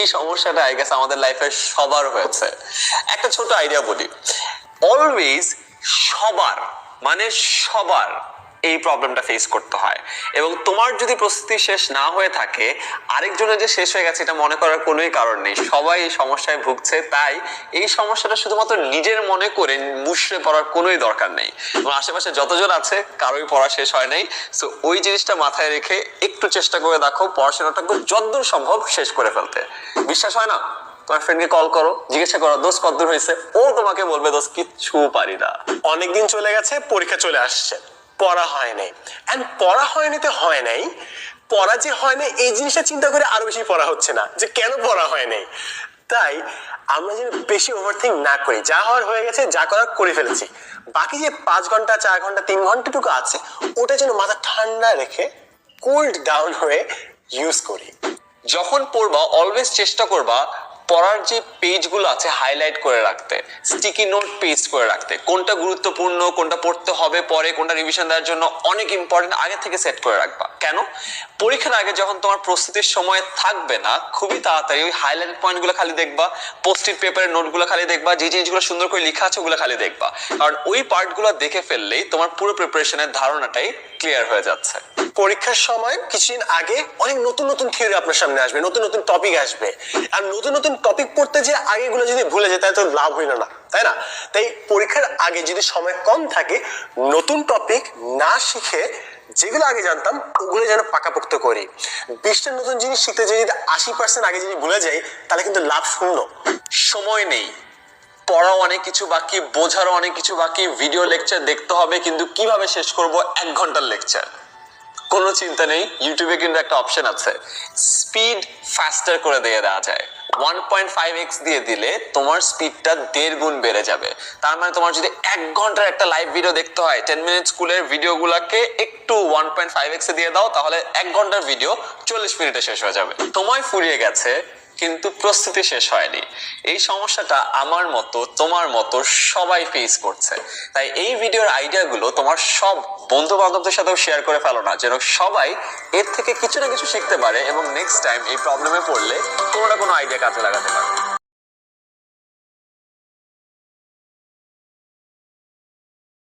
এই সমস্যাটা আই গেছে আমাদের লাইফে সবার হয়েছে। একটা ছোট আইডিয়া বলি। অলওয়েজ সবার মানে সবার এই প্রবলেমটা ফেস করতে হয়। এবং তোমার যদি প্রস্তুতি শেষ না হয়ে থাকে, আরেকজনের যে শেষ হয়ে গেছে, এটা মনে করার কোনোই কারণ নেই। সবাই এই সমস্যায় ভুগছে, তাই এই সমস্যাটা শুধুমাত্র নিজের মনে করে মুশড়ে পড়ার কোনোই দরকার নেই। এবং আশেপাশে যতজন আছে কারোই পড়া শেষ হয় নাই। সো ওই জিনিসটা মাথায় রেখে একটু চেষ্টা করে দেখো পড়াশোনাটাকে যতদূর সম্ভব শেষ করে ফেলতে। বিশ্বাস হয় না? তোমার ফ্রেন্ডকে কল করো, জিজ্ঞাসা করো দোষ কতদূর হয়েছে? ও তোমাকে বলবে দোষ কিচ্ছু পারি না। অনেকদিন চলে গেছে, পরীক্ষা চলে আসছে। পড়া হয় নাই। এন্ড পড়া হয়নি তো হয় নাই, পড়া যে হয় নাই, এই জিনিসটা চিন্তা করে আরও বেশি পড়া হচ্ছে না, যে কেন পড়া হয় নাই। তাই আমরা যেন বেশি ওভারথিং না করি, যা হওয়ার হয়ে গেছে, যা করার করে ফেলেছি। বাকি যে পাঁচ ঘণ্টা, চার ঘণ্টা, তিন ঘন্টাটুকু আছে, ওটা যেন মাথা ঠান্ডা রেখে কুলড ডাউন হয়ে ইউজ করি। যখন পড়বা অলওয়েজ চেষ্টা করবা পড়ার যে পেজগুলো আছে হাইলাইট করে রাখতে স্টিকি নোট পেস্ট করে রাখতে, কোনটা গুরুত্বপূর্ণ, কোনটা পড়তে হবে, পরে কোনটা রিভিশন দেওয়ার জন্য অনেক ইম্পর্টেন্ট আগে থেকে সেট করে রাখবা। কেন? পরীক্ষার আগে যখন তোমার প্রস্তুতির সময় থাকবে না, খুবই তাড়াতাড়ি ওই হাইলাইট পয়েন্টগুলো খালি দেখবা পোস্টিট পেপারের নোটগুলো খালি দেখবা, যে জিনিসগুলো সুন্দর করে লেখা আছে ওগুলো খালি দেখবা। কারণ ওই পার্টগুলো দেখে ফেললেই তোমার পুরো প্রিপারেশনের ধারণাটাই ক্লিয়ার হয়ে যাচ্ছে। পরীক্ষার সময় কিছুদিন আগে অনেক নতুন নতুন থিওরি আপনার সামনে আসবে, নতুন নতুন টপিক আসবে। আর নতুন নতুন টপিক পড়তে যে আগেগুলো যদি ভুলে যায়, তাহলে তো লাভ হইল না, তাই না? তাই পরীক্ষার আগে যদি সময় কম থাকে, নতুন টপিক না শিখে যেগুলো আগে জানতাম, ওগুলো যেন পাকাপোক্ত করি। বিশটা নতুন জিনিস শিখতে যদি আশি পার্সেন্ট আগে যদি ভুলে যাই, তাহলে কিন্তু লাভ শূন্য। সময় নেই। পড়াও অনেক কিছু বাকি, বোঝারও অনেক কিছু বাকি ভিডিও লেকচার দেখতে হবে, কিন্তু কীভাবে শেষ করব? এক ঘণ্টার লেকচার কোনো চিন্তা নেই ইউটিউবে কিন্তু একটা অপশন আছে। স্পিড ফাস্টার করে দিয়ে দেওয়া যায়। ওয়ান পয়েন্ট ফাইভ এক্স দিয়ে দিলে তোমার স্পিডটা দেড় গুণ বেড়ে যাবে। তার মানে তোমার যদি এক ঘণ্টার একটা লাইভ ভিডিও দেখতে হয় টেন মিনিট স্কুলের ভিডিওগুলোকে একটু ওয়ান পয়েন্ট ফাইভ এক্সে দিয়ে দাও, তাহলে এক ঘণ্টার ভিডিও চল্লিশ মিনিটে শেষ হয়ে যাবে। তোমায় ফুরিয়ে গেছে কিন্তু প্রস্তুতি শেষ হয়নি। এই সমস্যাটা আমার মতো, তোমার মতো সবাই ফেস করছে। তাই এই ভিডিওর আইডিয়াগুলো তোমার সব বন্ধু বান্ধবদের সাথেও শেয়ার করে ফেলো না, যেন সবাই এর থেকে কিছু না কিছু শিখতে পারে এবং নেক্সট টাইম এই প্রবলেমে পড়লে কোনো না কোনো আইডিয়া কাজে লাগাতে পারে।